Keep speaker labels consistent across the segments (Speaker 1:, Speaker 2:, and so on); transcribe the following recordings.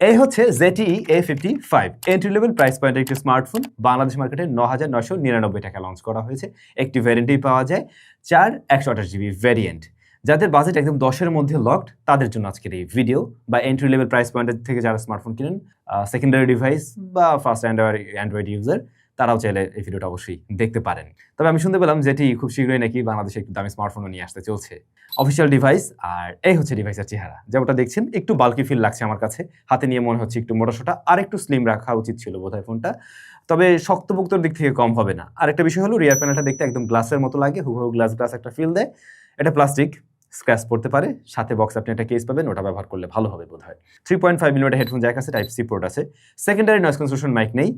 Speaker 1: এই হচ্ছে JT A fifty five entry level price পয়েন্টের একটি স্মার্টফোন বাংলাদেশ মার্কেটে ন হাজার নশো নিরানব্বই টাকা লঞ্চ করা হয়েছে। একটি ভ্যারিয়েন্টেই পাওয়া যায়, চার একশো আঠাশ জিবি ভ্যারিয়েন্ট যাদের বাজেট একদম দশের মধ্যে লকড তাদের জন্য আজকের এই ভিডিও বা এন্ট্রি লেভেল প্রাইস পয়েন্টের থেকে যারা স্মার্টফোন কিনেন সেকেন্ডারি ডিভাইস বা ফার্স্ট অ্যান্ড্রয়েড অ্যান্ড্রয়েড ইউজার তারাও চাইলে এই ভিডিওটা অবশ্যই দেখতে পারেন। তবে আমি শুনতে পেলাম যেটি খুব শীঘ্রই নাকি বাংলাদেশে একটু দামি স্মার্টফোনও নিয়ে আসতে চলছে। অফিসিয়াল ডিভাইস আর এই হচ্ছে ডিভাইসের চেহারা। যেমনটা দেখছেন, একটু বাল্কি ফিল লাগছে আমার কাছে। হাতে নিয়ে মনে হচ্ছে একটু মোটাসোটা আর একটু স্লিম রাখা উচিত ছিল বোধহয় ফোনটা তবে শক্তপোক্তর দিক থেকে কম হবে না। আর একটা বিষয় হলো রিয়ার প্যানেলটা দেখতে একদম গ্লাসের মতো লাগে। হুবহু গ্লাস গ্লাস একটা ফিল দেয়। এটা প্লাস্টিক স্ক্র্যাচ পড়তে পারে, সাথে বক্স আপনি একটা কেস পাবেন, ওটা ব্যবহার করলে ভালো হবে বোধ হয় three point five millimetre headphone jack আছে টাইপ সি পোর্ট আছে। সেকেন্ডারি নয়েস কনসোলেশন মাইক নেই,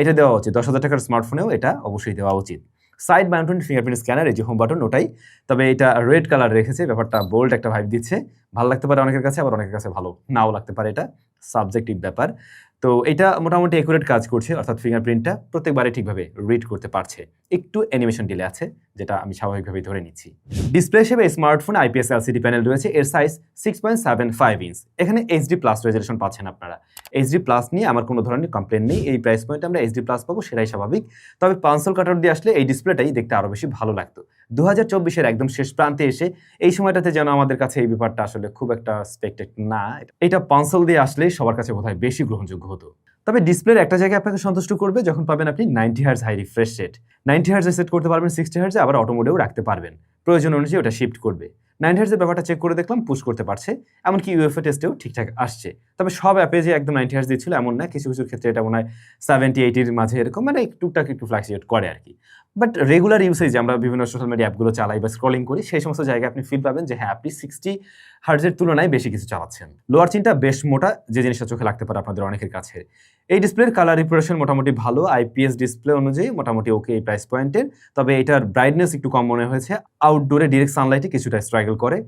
Speaker 1: এটা দেওয়া উচিত। দশ হাজার টাকার স্মার্টফোনেও এটা অবশ্যই দেওয়া উচিত। সাইড মাউন্টেন ফিঙ্গারপ্রিন্ট স্ক্যানার এই যে হোম বাটন ওটাই। তবে এটা রেড কালার রেখেছে, ব্যাপারটা বোল্ড একটা ভাইব দিচ্ছে। ভালো লাগতে পারে অনেকের কাছে, আবার অনেকের কাছে ভালো নাও লাগতে পারে এটা। সাবজেক্টিভ ব্যাপার। তো এটা মোটামুটি একুরেট কাজ করছে, অর্থাৎ ফিঙ্গারপ্রিন্টটা প্রত্যেকবারে ঠিকভাবে রিড করতে পারছে। একটু অ্যানিমেশন ডিলে আছে যেটা আমি স্বাভাবিকভাবেই ধরে নিচ্ছি। ডিসপ্লে হিসেবে স্মার্টফোন আইপিএস এলসিডি প্যানেল রয়েছে, এর size six point seven five inch এখানে এইচডি প্লাস রেজলিউশন পাচ্ছেন আপনারা। এইচডি প্লাস নিয়ে আমার কোনো ধরনের কমপ্লেন নেই, এই প্রাইস পয়েন্টে আমরা এইচডি প্লাস পাবো, সেটাই স্বাভাবিক। তবে পাঁচশোল কাটার দিয়ে আসলে এই ডিসপ্লেটাই দেখতে আরও বেশি ভালো লাগতো। দু হাজার চব্বিশের একদম শেষ প্রান্তে এসে এই সময়টাতে যেন আমাদের কাছে এই ব্যাপারটা আসলে খুব একটা স্পেক্টেড না। এটা পাঁচশোল দিয়ে আসলে সবার কাছে বোধহয় বেশি গ্রহণযোগ্য হতো। তবে ডিসপ্লের একটা জায়গায় আপনাকে সন্তুষ্ট করবে যখন পাবেন আপনি ninety hertz high refresh rate ninety হার্সে set করতে পারবেন সিক্সটি হার্সে আবার অটোমোডেও রাখতে পারবেন। প্রয়োজন অনুযায়ী ওটা শিফট করবে। নাইন হার্সের ব্যাপারটা চেক করে দেখলাম পুশ করতে পারছে। এমনকি ইউএফএ টেস্টেও ঠিকঠাক আসছে। তবে সব অ্যাপে যে একদম নাইনটি হার্স দিচ্ছিল, এমন না। কিছু কিছু ক্ষেত্রে এটা মনে হয় সেভেন্টি এইটির মাঝে এরকম মানে টুকটাক একটু ফ্লাকচুয়েট করে আর কি বাট রেগুলার ইউসেজ আমরা বিভিন্ন সোশ্যাল মিডিয়া অ্যাপগুলো চালাই বা স্ক্রলিং করি, সেই সমস্ত জায়গায় আপনি ফিল পাবেন যে হ্যাঁ আপনি সিক্সটি হার্জের তুলনায় বেশি কিছু চালাচ্ছেন। লোয়ার চিনটা বেশ মোটা, যে জিনিসটা চোখে লাগতে পারে আপনাদের অনেকের কাছে। এই ডিসপ্লের কালার রিপ্রেশন মোটামুটি ভালো আইপিএস ডিসপ্লে অনুযায়ী মোটামুটি ওকে এই প্রাইস পয়েন্টের তবে এটার ব্রাইটনেস একটু কম মনে হয়েছে। আউটডোরে ডিরেক্ট সানলাইটে কিছুটা স্ট্রাগল করে।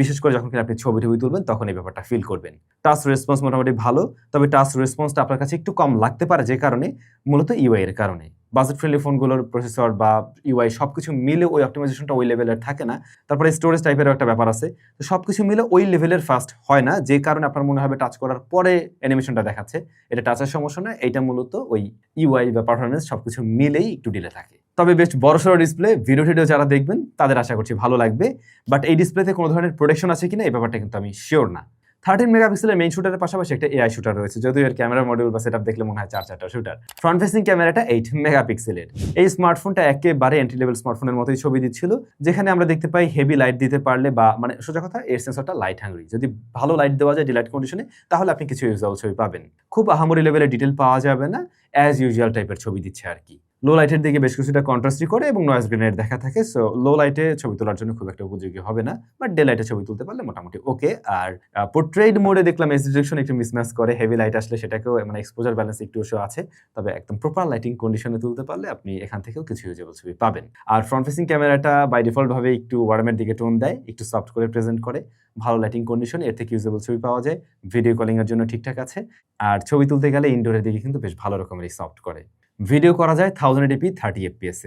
Speaker 1: বিশেষ করে যখন আপনি ছবি টবি তুলবেন, তখন এই ব্যাপারটা ফিল করবেন। টাচ রেসপন্স মোটামুটি ভালো, তবে টাচ রেসপন্সটা আপনার কাছে একটু কম লাগতে পারে যে কারণে, মূলত ইউআই এর কারণে। বাজেট ফ্রেন্ডলি ফোনগুলোর প্রসেসর বা ইউআই সব কিছু মিলে ওই অপটিমাইজেশনটা ওই লেভেলের থাকে না। তারপরে স্টোরেজ টাইপেরও একটা ব্যাপার আছে। তো সব কিছু মিলে ওই লেভেলের ফাস্ট হয় না, যে কারণে আপনার মনে হবে টাচ করার পরে অ্যানিমেশনটা দেখাচ্ছে। এটা টাচের সমস্যা না এটা মূলত ওই ইউআই বা পারফরমেন্স সব কিছু মিলেই একটু ডিলে থাকে। তবে বেশ বড়সড় ডিসপ্লে ভিডিও টিডিও যারা দেখবেন, তাদের আশা করছি ভালো লাগবে। বাট এই ডিসপ্লেতে কোনো ধরনের প্রোটেকশন আছে কিনা, এই ব্যাপারটা কিন্তু আমি শিওর না। থার্টিন মেগাপিক্সেলের মেইন শুটারের পাশাপাশি একটা এআই শুটার রয়েছে, যদিও এর ক্যামেরা মডিউল বা সেটআপ দেখলে মনে হয় চার চারটা শুটার ফ্রন্ট ফেসিং ক্যামেরাটা এইট মেগাপিক্সেলের এই স্মার্টফোনটা একেবারে এন্ট্রি লেভেল স্মার্টফোনের মতোই ছবি দিচ্ছিল, যেখানে আমরা দেখতে পাই হেভি লাইট দিতে পারলে বা মানে সোজা কথা, এর সেন্সরটা লাইট হাঙ্গরি যদি ভালো লাইট দেওয়া যায় ডিলাইট কন্ডিশনে তাহলে আপনি কিছু ইউজেবল ছবি পাবেন। খুব আহামরি লেভেলের ডিটেল পাওয়া যাবে না অ্যাজ ইউজুয়াল টাইপের ছবি দিচ্ছে আর কি। লো লাইটের দিকে বেশ কিছুটা কন্ট্রাস্টই করে এবং নয়েজ গ্রেনেড দেখা থাকে। সো লো লাইটে ছবি তোলার জন্য খুব একটা উপযোগী হবে না বাট ডে লাইটে ছবি তুলতে পারলে মোটামুটি ওকে আর পোর্ট্রেড মোডে দেখলাম এস ডিরেকশন একটু মিসম্যাচ করে হেভি লাইট আসলে সেটাকেও মানে এক্সপোজার ব্যালেন্স একটু শো আছে। তবে একদম প্রপার লাইটিং কন্ডিশনে তুলতে পারলে আপনি এখান থেকেও কিছু ইউজেবল ছবি পাবেন। আর ফ্রন্ট ফেসিং ক্যামেরাটা বাই ডিফল্ট ভাবে একটু ওয়ার্মের দিকে টোন দেয়, একটু সফট করে প্রেজেন্ট করে, ভালো লাইটিং কন্ডিশন এর থেকে ইউজেবল ছবি পাওয়া যায়। ভিডিও কলিং এর জন্য ঠিকঠাক আছে। আর ছবি তুলতে গেলে ইনডোরের দিকে কিন্তু বেশ ভালো রকমেরই সফট করে। ভিডিও করা যায় থাউজেন্ড এডিপি থার্টি এফপিএস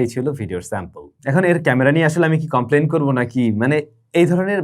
Speaker 1: এই ছিল ভিডিওর স্যাম্পল এখন এর ক্যামেরা নিয়ে আসলে আমি কি কমপ্লেন করব নাকি? মানে এই ধরনের